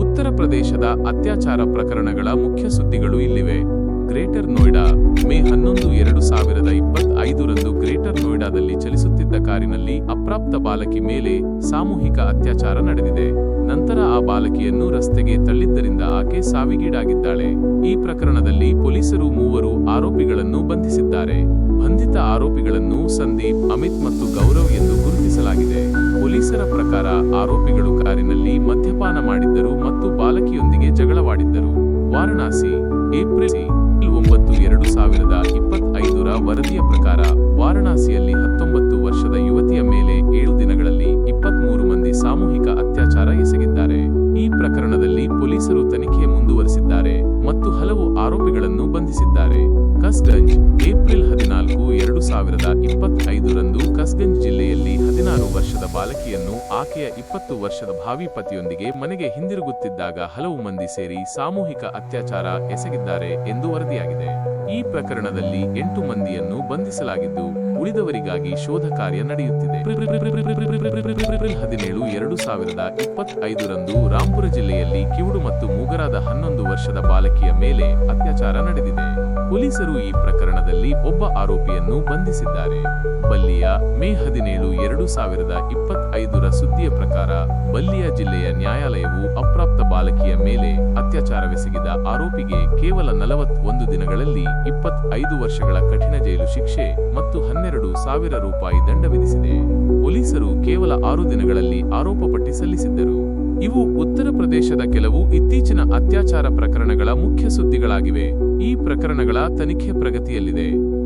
ಉತ್ತರ ಪ್ರದೇಶದ ಅತ್ಯಾಚಾರ ಪ್ರಕರಣಗಳ ಮುಖ್ಯ ಸುದ್ದಿಗಳು ಇಲ್ಲಿವೆ. ಗ್ರೇಟರ್ ನೋಯ್ಡಾ ಮೇ ಹನ್ನೊಂದು ಎರಡು ಸಾವಿರದ ಇಪ್ಪತ್ತೈದರಂದು ಗ್ರೇಟರ್ ನೋಯ್ಡಾದಲ್ಲಿ ಚಲಿಸುತ್ತಿದ್ದ ಕಾರಿನಲ್ಲಿ ಅಪ್ರಾಪ್ತ ಬಾಲಕಿ ಮೇಲೆ ಸಾಮೂಹಿಕ ಅತ್ಯಾಚಾರ ನಡೆದಿದೆ. ನಂತರ ಆ ಬಾಲಕಿಯನ್ನು ರಸ್ತೆಗೆ ತಳ್ಳಿದ್ದರಿಂದ ಆಕೆ ಸಾವಿಗೀಡಾಗಿದ್ದಾಳೆ. ಈ ಪ್ರಕರಣದಲ್ಲಿ ಪೊಲೀಸರು ಮೂವರು ಆರೋಪಿಗಳನ್ನು ಬಂಧಿಸಿದ್ದಾರೆ. ಬಂಧಿತ ಆರೋಪಿಗಳನ್ನು ಸಂದೀಪ್, ಅಮಿತ್ ಮತ್ತು ಗೌರವ್ ಎಂದು ಗುರುತಿಸಲಾಗಿದೆ. ಪೊಲೀಸರ ಪ್ರಕಾರ ಆರೋಪಿಗಳು ಕಾರಿನಲ್ಲಿ ಮದ್ಯಪಾನ ಮಾಡಿದ್ದರು ಮತ್ತು ಬಾಲಕಿಯೊಂದಿಗೆ ಜಗಳವಾಡಿದ್ದರು. ವಾರಣಾಸಿ, ಏಪ್ರಿಲ್ ಒಂಬತ್ತು, ಎರಡು ಸಾವಿರದ ಇಪ್ಪತ್ತೈದರ ವರದಿಯ ಪ್ರಕಾರ ವಾರಣಾಸಿಯಲ್ಲಿ ಹತ್ತೊಂಬತ್ತು ವರ್ಷದ ಯುವತಿಯ ಮೇಲೆ ಏಳು ದಿನಗಳಲ್ಲಿ ಇಪ್ಪತ್ಮೂರು ಮಂದಿ ಸಾಮೂಹಿಕ ಅತ್ಯಾಚಾರ ಎಸಗಿದ್ದಾರೆ. ಈ ಪ್ರಕರಣದಲ್ಲಿ ಪೊಲೀಸರು ತನಿಖೆ ಮುಂದುವರೆಸಿದ್ದಾರೆ ಮತ್ತು ಹಲವು ಆರೋಪಿಗಳನ್ನು ಬಂಧಿಸಿದ್ದಾರೆ. ಕಸ್ಗಂಜ್, ಏಪ್ರಿಲ್ ಹದಿನಾಲ್ಕು, ಎರಡು ಸಾವಿರದ ಇಪ್ಪತ್ತೈದರಂದು ಕಸ್ಗಂಜ್ ಜಿಲ್ಲೆಯಲ್ಲಿ ಹದಿನಾರು ವರ್ಷದ ಬಾಲಕಿಯನ್ನು ಆಕೆಯ ಇಪ್ಪತ್ತು ವರ್ಷದ ಭಾವಿ ಪತಿಯೊಂದಿಗೆ ಮನೆಗೆ ಹಿಂದಿರುಗುತ್ತಿದ್ದಾಗ ಹಲವು ಮಂದಿ ಸೇರಿ ಸಾಮೂಹಿಕ ಅತ್ಯಾಚಾರ ಎಸಗಿದ್ದಾರೆ ಎಂದು ವರದಿಯಾಗಿದೆ. ಈ ಪ್ರಕರಣದಲ್ಲಿ ಎಂಟು ಮಂದಿಯನ್ನು ಬಂಧಿಸಲಾಗಿದ್ದು ಉಳಿದವರಿಗಾಗಿ ಶೋಧ ಕಾರ್ಯ ನಡೆಯುತ್ತಿದೆ. ಹದಿನೇಳು, ಎರಡು ಸಾವಿರದ ಇಪ್ಪತ್ತೈದರಂದು ರಾಂಪುರ ಜಿಲ್ಲೆಯಲ್ಲಿ ಕಿವುಡು ಮತ್ತು ಮೂಗರಾದ ಹನ್ನೊಂದು ವರ್ಷದ ಬಾಲಕಿಯ ಮೇಲೆ ಅತ್ಯಾಚಾರ ನಡೆದಿದೆ. ಪೊಲೀಸರು ಈ ಪ್ರಕರಣದಲ್ಲಿ ಒಬ್ಬ ಆರೋಪಿಯನ್ನು ಬಂಧಿಸಿದ್ದಾರೆ. ಬಲ್ಲಿಯ ಮೇ ಹದಿನೇಳು, ಎರಡು ಸಾವಿರದ ಇಪ್ಪತ್ತೈದರ ಸುದ್ದಿಯ ಪ್ರಕಾರ ಬಲ್ಲಿಯ ಜಿಲ್ಲೆಯ ನ್ಯಾಯಾಲಯವು ಅಪ್ರಾಪ್ತ ಬಾಲಕಿಯ ಮೇಲೆ ಅತ್ಯಾಚಾರವೆಸಗಿದ ಆರೋಪಿಗೆ ಕೇವಲ ನಲವತ್ತೊಂದು ದಿನಗಳಲ್ಲಿ ಇಪ್ಪತ್ತೈದು ವರ್ಷಗಳ ಕಠಿಣ ಜೈಲು ಶಿಕ್ಷೆ ಮತ್ತು ಹನ್ನೆರಡು ಸಾವಿರ ರೂಪಾಯಿ ದಂಡ ವಿಧಿಸಿದೆ. ಪೊಲೀಸರು ಕೇವಲ ಆರು ದಿನಗಳಲ್ಲಿ ಆರೋಪ ಪಟ್ಟಿ ಸಲ್ಲಿಸಿದ್ದರು. ಇವು ಉತ್ತರ ಪ್ರದೇಶದ ಕೆಲವು ಇತ್ತೀಚಿನ ಅತ್ಯಾಚಾರ ಪ್ರಕರಣಗಳ ಮುಖ್ಯ ಸುದ್ದಿಗಳಾಗಿವೆ. ಈ ಪ್ರಕರಣಗಳ ತನಿಖೆ ಪ್ರಗತಿಯಲ್ಲಿದೆ.